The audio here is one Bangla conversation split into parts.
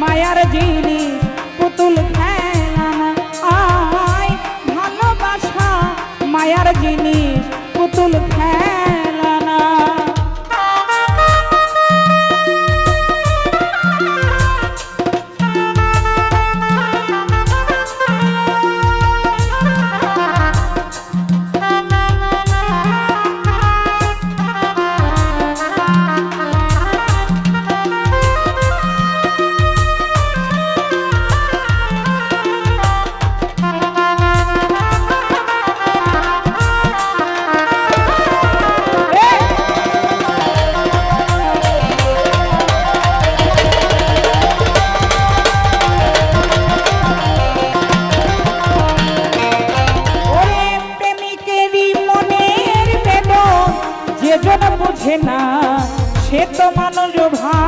মায়ার জিনি পুতুল খেলানা আয় ভালোবাসা মায়ার জিনিস বোঝে না সে তো মানুষ ভাই।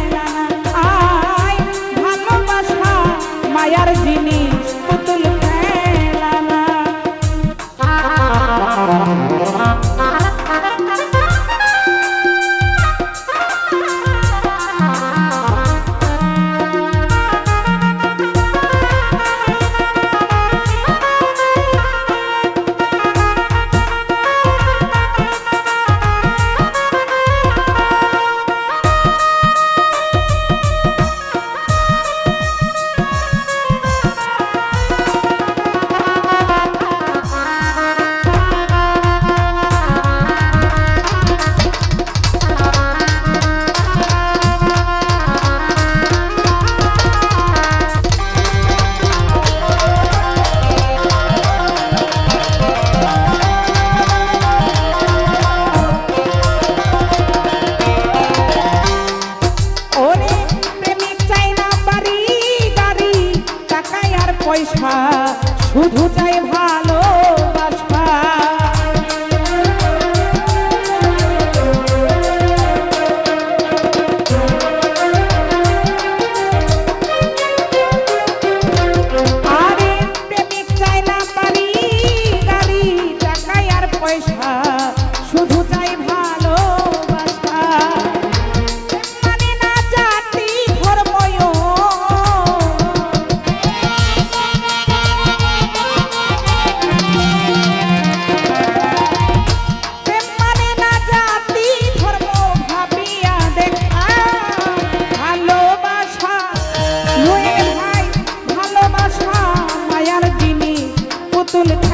মায়ার জিনিস পুতুল so opportunity.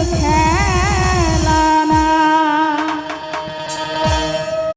okay.